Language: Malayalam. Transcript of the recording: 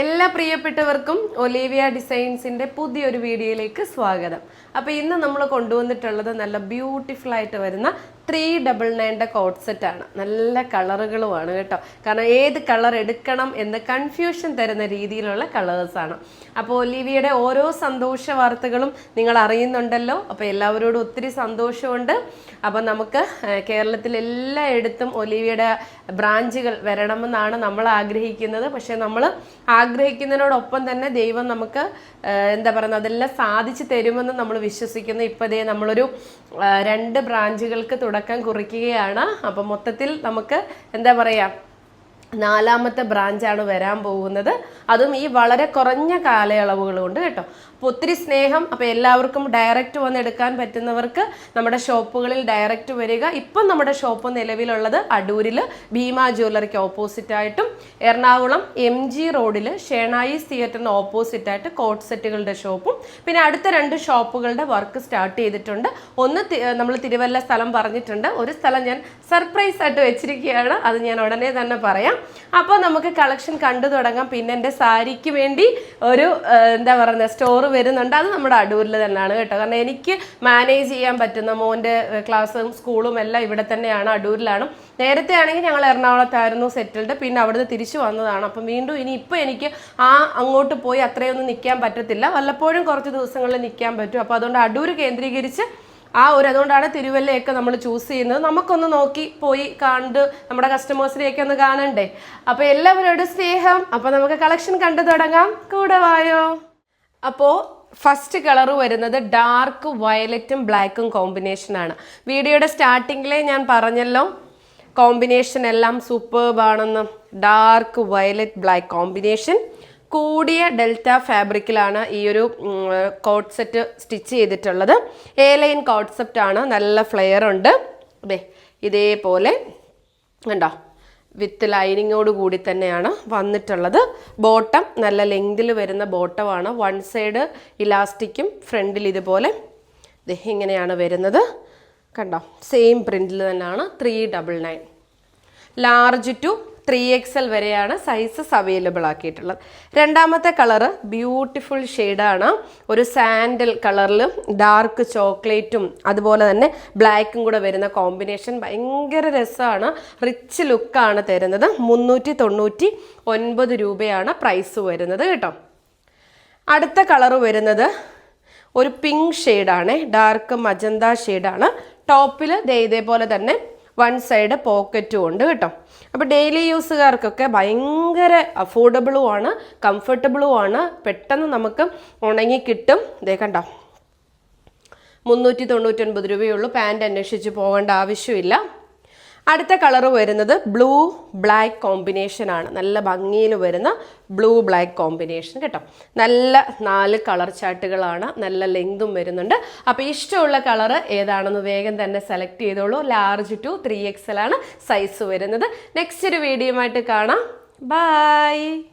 എല്ലാ പ്രിയപ്പെട്ടവർക്കും ഒലീവിയ ഡിസൈൻസിന്റെ പുതിയൊരു വീഡിയോയിലേക്ക് സ്വാഗതം. അപ്പൊ ഇന്ന് നമ്മൾ കൊണ്ടുവന്നിട്ടുള്ളത് നല്ല ബ്യൂട്ടിഫുൾ ആയിട്ട് വരുന്ന ത്രീ ഡബിൾ നയന്റെ കോട്ട് സെറ്റാണ് നല്ല കളറുകളുമാണ് കേട്ടോ. കാരണം ഏത് കളർ എടുക്കണം എന്ന് കൺഫ്യൂഷൻ തരുന്ന രീതിയിലുള്ള കളേഴ്സാണ് അപ്പോൾ ഒലീവിയുടെ ഓരോ സന്തോഷ വാർത്തകളും നിങ്ങൾ അറിയുന്നുണ്ടല്ലോ. അപ്പോൾ എല്ലാവരോടും ഒത്തിരി സന്തോഷമുണ്ട്. അപ്പോൾ നമുക്ക് കേരളത്തിൽ എല്ലായിടത്തും ഒലീവിയയുടെ ബ്രാഞ്ചുകൾ വരണമെന്നാണ് നമ്മൾ ആഗ്രഹിക്കുന്നത്. പക്ഷേ നമ്മൾ ആഗ്രഹിക്കുന്നതിനോടൊപ്പം തന്നെ ദൈവം നമുക്ക് എന്താ പറയുന്നത് അതെല്ലാം സാധിച്ചു തരുമെന്ന് നമ്മൾ വിശ്വസിക്കുന്നു. ഇപ്പോൾ ദേ നമ്മളൊരു രണ്ട് ബ്രാഞ്ചുകൾക്ക് തുടക്കം കുറിക്കുകയാണ്. അപ്പം മൊത്തത്തിൽ നമുക്ക് എന്താ പറയുക നാലാമത്തെ ബ്രാഞ്ചാണ് വരാൻ പോകുന്നത്. അതും ഈ വളരെ കുറഞ്ഞ കാലയളവുകൾ കൊണ്ട് കേട്ടോ. അപ്പോൾ ഒത്തിരി സ്നേഹം. അപ്പോൾ എല്ലാവർക്കും ഡയറക്റ്റ് വന്ന് എടുക്കാൻ പറ്റുന്നവർക്ക് നമ്മുടെ ഷോപ്പുകളിൽ ഡയറക്റ്റ് വരിക. ഇപ്പം നമ്മുടെ ഷോപ്പ് നിലവിലുള്ളത് അടൂരിൽ ഭീമ ജ്വല്ലറിക്ക് ഓപ്പോസിറ്റ് ആയിട്ടും എറണാകുളം എം ജി റോഡിൽ ഷേണായി തിയേറ്ററിന് ഓപ്പോസിറ്റ് ആയിട്ട് കോട്ട് സെറ്റുകളുടെ ഷോപ്പും പിന്നെ അടുത്ത രണ്ട് ഷോപ്പുകളുടെ വർക്ക് സ്റ്റാർട്ട് ചെയ്തിട്ടുണ്ട്. ഒന്ന് നമ്മൾ തിരുവല്ല സ്ഥലം പറഞ്ഞിട്ടുണ്ട്. ഒരു സ്ഥലം ഞാൻ സർപ്രൈസ് ആയിട്ട് വെച്ചിരിക്കുകയാണ്. അത് ഞാൻ ഉടനെ തന്നെ പറയാം. അപ്പോൾ നമുക്ക് കളക്ഷൻ കണ്ടു തുടങ്ങാം. പിന്നെ എന്റെ സാരിക്ക് വേണ്ടി ഒരു എന്താ പറയുന്നത് സ്റ്റോർ വരുന്നുണ്ട്. അത് നമ്മുടെ അടൂരിൽ തന്നെയാണ് കേട്ടോ. കാരണം എനിക്ക് മാനേജ് ചെയ്യാൻ പറ്റുന്ന മോന്റെ ക്ലാസ്സും സ്കൂളും എല്ലാം ഇവിടെ തന്നെയാണ് അടൂരിലാണ്. നേരത്തെ ആണെങ്കിൽ ഞങ്ങൾ എറണാകുളത്തായിരുന്നു സെറ്റിൽഡ് പിന്നെ അവിടുന്ന് തിരിച്ചു വന്നതാണ്. അപ്പം വീണ്ടും ഇനി ഇപ്പോൾ എനിക്ക് ആ അങ്ങോട്ട് പോയി അത്രയൊന്നും നിൽക്കാൻ പറ്റത്തില്ല. വല്ലപ്പോഴും കുറച്ച് ദിവസങ്ങളിൽ നിൽക്കാൻ പറ്റും. അപ്പോൾ അതുകൊണ്ട് അടൂർ കേന്ദ്രീകരിച്ച് ആ ഒരു അതുകൊണ്ടാണ് തിരുവല്ലയൊക്കെ നമ്മൾ ചൂസ് ചെയ്യുന്നത്. നമുക്കൊന്ന് നോക്കി പോയി കണ്ട് നമ്മുടെ കസ്റ്റമേഴ്സിനെയൊക്കെ ഒന്ന് കാണണ്ടേ? അപ്പോൾ എല്ലാവരോടും സ്നേഹം. അപ്പോൾ നമുക്ക് കളക്ഷൻ കണ്ടു തുടങ്ങാം. കൂടെ വായോ? അപ്പോൾ ഫസ്റ്റ് കളർ വരുന്നത് ഡാർക്ക് വയലറ്റും ബ്ലാക്കും കോമ്പിനേഷനാണ് വീഡിയോയുടെ സ്റ്റാർട്ടിങ്ങിലെ ഞാൻ പറഞ്ഞല്ലോ കോമ്പിനേഷൻ എല്ലാം സൂപ്പർബ് ആണെന്ന്. ഡാർക്ക് വയലറ്റ് ബ്ലാക്ക് കോമ്പിനേഷൻ കൂടിയ ഡെൽറ്റ ഫാബ്രിക്കിലാണ് ഈ ഒരു കോട്ട് സെറ്റ് സ്റ്റിച്ച് ചെയ്തിട്ടുള്ളത്. എ ലൈൻ കോൺസെപ്റ്റ് ആണ്. നല്ല ഫ്ലെയർ ഉണ്ട്. അതെ ഇതേപോലെ കണ്ടോ? വിത്ത് ലൈനിങ്ങോട് കൂടി തന്നെയാണ് വന്നിട്ടുള്ളത്. ബോട്ടം നല്ല ലെങ്തിൽ വരുന്ന ബോട്ടമാണ്. വൺ സൈഡ് ഇലാസ്റ്റിക്കും ഫ്രണ്ടിൽ ഇതുപോലെ ഇങ്ങനെയാണ് വരുന്നത്. കണ്ടോ? സെയിം പ്രിന്റിൽ തന്നെയാണ്. Three double nine. Large to three X L വരെയാണ് സൈസസ് അവൈലബിൾ ആക്കിയിട്ടുള്ളത്. രണ്ടാമത്തെ കളറ് ബ്യൂട്ടിഫുൾ ഷെയ്ഡാണ് ഒരു സാൻഡൽ കളറിൽ ഡാർക്ക് ചോക്ലേറ്റും അതുപോലെ തന്നെ ബ്ലാക്കും കൂടെ വരുന്ന കോമ്പിനേഷൻ ഭയങ്കര രസമാണ്. റിച്ച് ലുക്കാണ് തരുന്നത്. മുന്നൂറ്റി തൊണ്ണൂറ്റി ഒൻപത് രൂപയാണ് പ്രൈസ് വരുന്നത് കേട്ടോ. അടുത്ത കളർ വരുന്നത് ഒരു പിങ്ക് ഷെയ്ഡാണ് ഡാർക്ക് മജന്ത ഷെയ്ഡാണ് ടോപ്പിൽ ദേ ഇതേപോലെ തന്നെ വൺ സൈഡ് പോക്കറ്റും ഉണ്ട് കേട്ടോ. അപ്പോൾ ഡെയിലി യൂസുകാർക്കൊക്കെ ഭയങ്കര അഫോർഡബിളും ആണ് കംഫർട്ടബിളും ആണ്. പെട്ടെന്ന് നമുക്ക് ഉണങ്ങി കിട്ടും. ഇതേ കണ്ടോ. മുന്നൂറ്റി തൊണ്ണൂറ്റൊൻപത് രൂപയുള്ളൂ പാന്റ് അന്വേഷിച്ച് പോകേണ്ട ആവശ്യമില്ല. അടുത്ത കളർ വരുന്നത് ബ്ലൂ ബ്ലാക്ക് കോമ്പിനേഷൻ ആണ്. നല്ല ഭംഗിയിൽ വരുന്ന ബ്ലൂ ബ്ലാക്ക് കോമ്പിനേഷൻ കേട്ടോ. നല്ല നാല് കളർ ചാർട്ടുകളാണ്. നല്ല ലെങ്തും വരുന്നുണ്ട്. അപ്പോൾ ഇഷ്ടമുള്ള കളർ ഏതാണെന്ന് വേഗം തന്നെ സെലക്ട് ചെയ്തോളൂ. ലാർജ് ടു ത്രീ എക്സൽ ആണ് സൈസ് വരുന്നത്. നെക്സ്റ്റ് ഒരു വീഡിയോ ആയിട്ട് കാണാം. ബൈ.